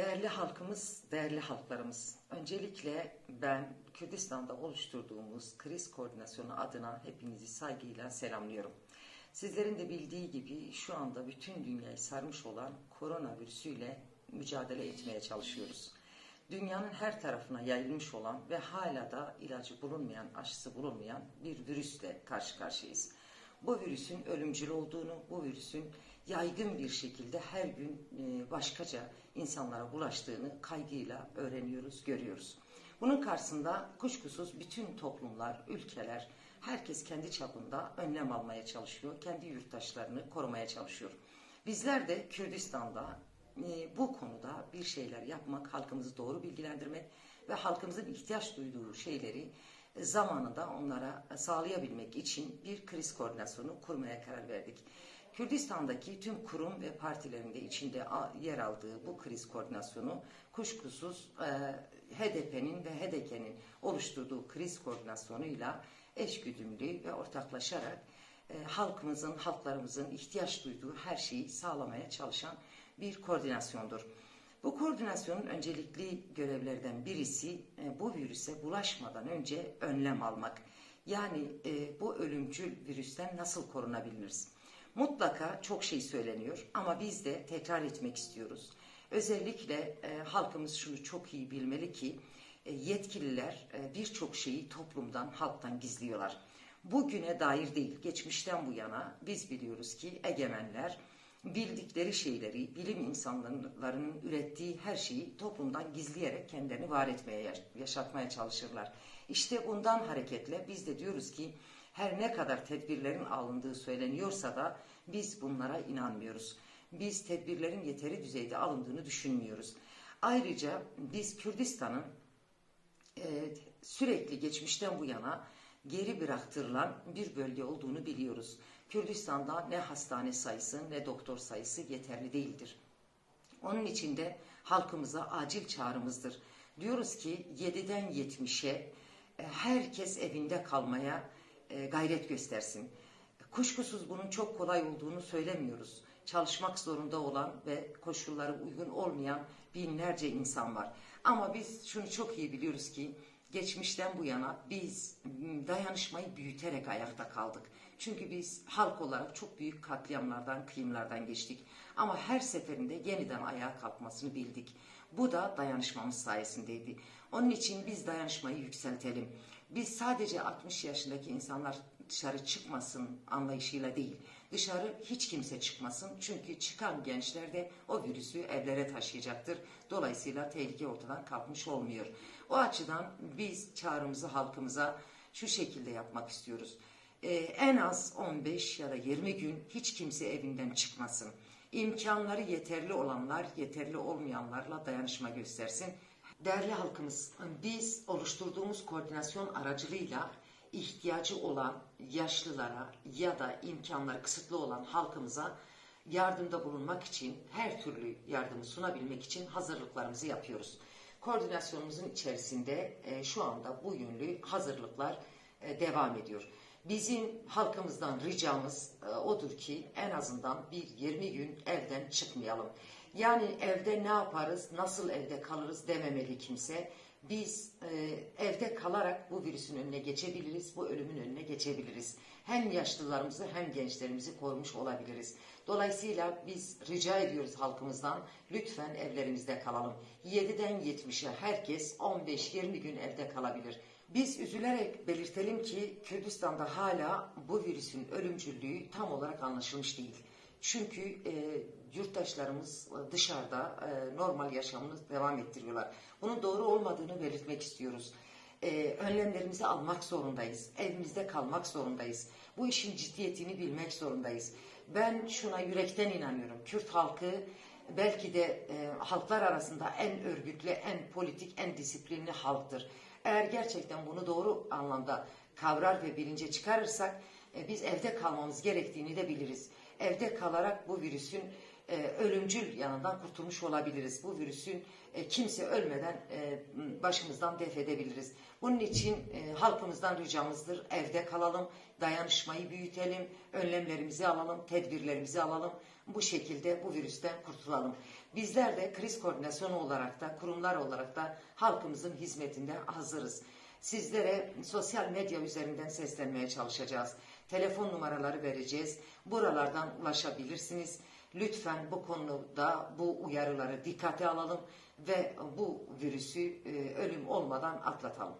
Değerli halkımız, değerli halklarımız. Öncelikle ben Kürdistan'da oluşturduğumuz kriz koordinasyonu adına hepinizi saygıyla selamlıyorum. Sizlerin de bildiği gibi şu anda bütün dünyayı sarmış olan koronavirüsüyle mücadele etmeye çalışıyoruz. Dünyanın her tarafına yayılmış olan ve hala da ilacı bulunmayan, aşısı bulunmayan bir virüsle karşı karşıyayız. Bu virüsün ölümcül olduğunu, bu virüsün yaygın bir şekilde her gün e, başkaca insanlara bulaştığını kaygıyla öğreniyoruz, görüyoruz. Bunun karşısında kuşkusuz bütün toplumlar, ülkeler, herkes kendi çapında önlem almaya çalışıyor, kendi yurttaşlarını korumaya çalışıyor. Bizler de Kürdistan'da e, bu konuda bir şeyler yapmak, halkımızı doğru bilgilendirmek ve halkımızın ihtiyaç duyduğu şeyleri e, zamanında onlara sağlayabilmek için bir kriz koordinasyonu kurmaya karar verdik. Kürdistan'daki tüm kurum ve partilerin de içinde yer aldığı bu kriz koordinasyonu kuşkusuz e, HDP'nin ve HDP'nin oluşturduğu kriz koordinasyonuyla eşgüdümlü ve ortaklaşarak e, halkımızın, halklarımızın ihtiyaç duyduğu her şeyi sağlamaya çalışan bir koordinasyondur. Bu koordinasyonun öncelikli görevlerden birisi e, bu virüse bulaşmadan önce önlem almak. Yani e, bu ölümcül virüsten nasıl korunabiliriz? Mutlaka çok şey söyleniyor ama biz de tekrar etmek istiyoruz. Özellikle e, halkımız şunu çok iyi bilmeli ki e, yetkililer e, birçok şeyi toplumdan, halktan gizliyorlar. Bugüne dair değil, geçmişten bu yana biz biliyoruz ki egemenler bildikleri şeyleri, bilim insanlarının ürettiği her şeyi toplumdan gizleyerek kendilerini var etmeye, yaş- yaşatmaya çalışırlar. İşte bundan hareketle biz de diyoruz ki her ne kadar tedbirlerin alındığı söyleniyorsa da biz bunlara inanmıyoruz. Biz tedbirlerin yeteri düzeyde alındığını düşünmüyoruz. Ayrıca biz Kürdistan'ın e, sürekli geçmişten bu yana geri bıraktırılan bir bölge olduğunu biliyoruz. Kürdistan'da ne hastane sayısı ne doktor sayısı yeterli değildir. Onun için de halkımıza acil çağrımızdır. Diyoruz ki 7'den 70'e e, herkes evinde kalmaya e, gayret göstersin. Kuşkusuz bunun çok kolay olduğunu söylemiyoruz. Çalışmak zorunda olan ve koşulları uygun olmayan binlerce insan var. Ama biz şunu çok iyi biliyoruz ki geçmişten bu yana biz dayanışmayı büyüterek ayakta kaldık. Çünkü biz halk olarak çok büyük katliamlardan, kıyımlardan geçtik. Ama her seferinde yeniden ayağa kalkmasını bildik. Bu da dayanışmamız sayesindeydi. Onun için biz dayanışmayı yükseltelim. Biz sadece 60 yaşındaki insanlar dışarı çıkmasın anlayışıyla değil. Dışarı hiç kimse çıkmasın. Çünkü çıkan gençler de o virüsü evlere taşıyacaktır. Dolayısıyla tehlike ortadan kalkmış olmuyor. O açıdan biz çağrımızı halkımıza şu şekilde yapmak istiyoruz. Ee, en az 15 ya da 20 gün hiç kimse evinden çıkmasın. İmkanları yeterli olanlar yeterli olmayanlarla dayanışma göstersin. Değerli halkımız, biz oluşturduğumuz koordinasyon aracılığıyla ihtiyacı olan yaşlılara ya da imkanları kısıtlı olan halkımıza yardımda bulunmak için her türlü yardımı sunabilmek için hazırlıklarımızı yapıyoruz. Koordinasyonumuzun içerisinde e, şu anda bu yönlü hazırlıklar e, devam ediyor. Bizim halkımızdan ricamız e, odur ki en azından bir 20 gün evden çıkmayalım. Yani evde ne yaparız, nasıl evde kalırız dememeli kimse. Biz e, evde kalarak bu virüsün önüne geçebiliriz, bu ölümün önüne geçebiliriz. Hem yaşlılarımızı hem gençlerimizi korumuş olabiliriz. Dolayısıyla biz rica ediyoruz halkımızdan lütfen evlerimizde kalalım. 7'den 70'e herkes 15-20 gün evde kalabilir. Biz üzülerek belirtelim ki Kürdistan'da hala bu virüsün ölümcüllüğü tam olarak anlaşılmış değil. Çünkü e, yurttaşlarımız e, dışarıda e, normal yaşamını devam ettiriyorlar. Bunun doğru olmadığını belirtmek istiyoruz. E, önlemlerimizi almak zorundayız. Evimizde kalmak zorundayız. Bu işin ciddiyetini bilmek zorundayız. Ben şuna yürekten inanıyorum. Kürt halkı belki de e, halklar arasında en örgütlü, en politik, en disiplinli halktır. Eğer gerçekten bunu doğru anlamda kavrar ve bilince çıkarırsak e, biz evde kalmamız gerektiğini de biliriz. Evde kalarak bu virüsün e, ölümcül yanından kurtulmuş olabiliriz. Bu virüsün e, kimse ölmeden e, başımızdan def edebiliriz. Bunun için e, halkımızdan ricamızdır. Evde kalalım, dayanışmayı büyütelim, önlemlerimizi alalım, tedbirlerimizi alalım. Bu şekilde bu virüsten kurtulalım. Bizler de kriz koordinasyonu olarak da kurumlar olarak da halkımızın hizmetinde hazırız. Sizlere sosyal medya üzerinden seslenmeye çalışacağız. Telefon numaraları vereceğiz. Buralardan ulaşabilirsiniz. Lütfen bu konuda bu uyarıları dikkate alalım ve bu virüsü e, ölüm olmadan atlatalım.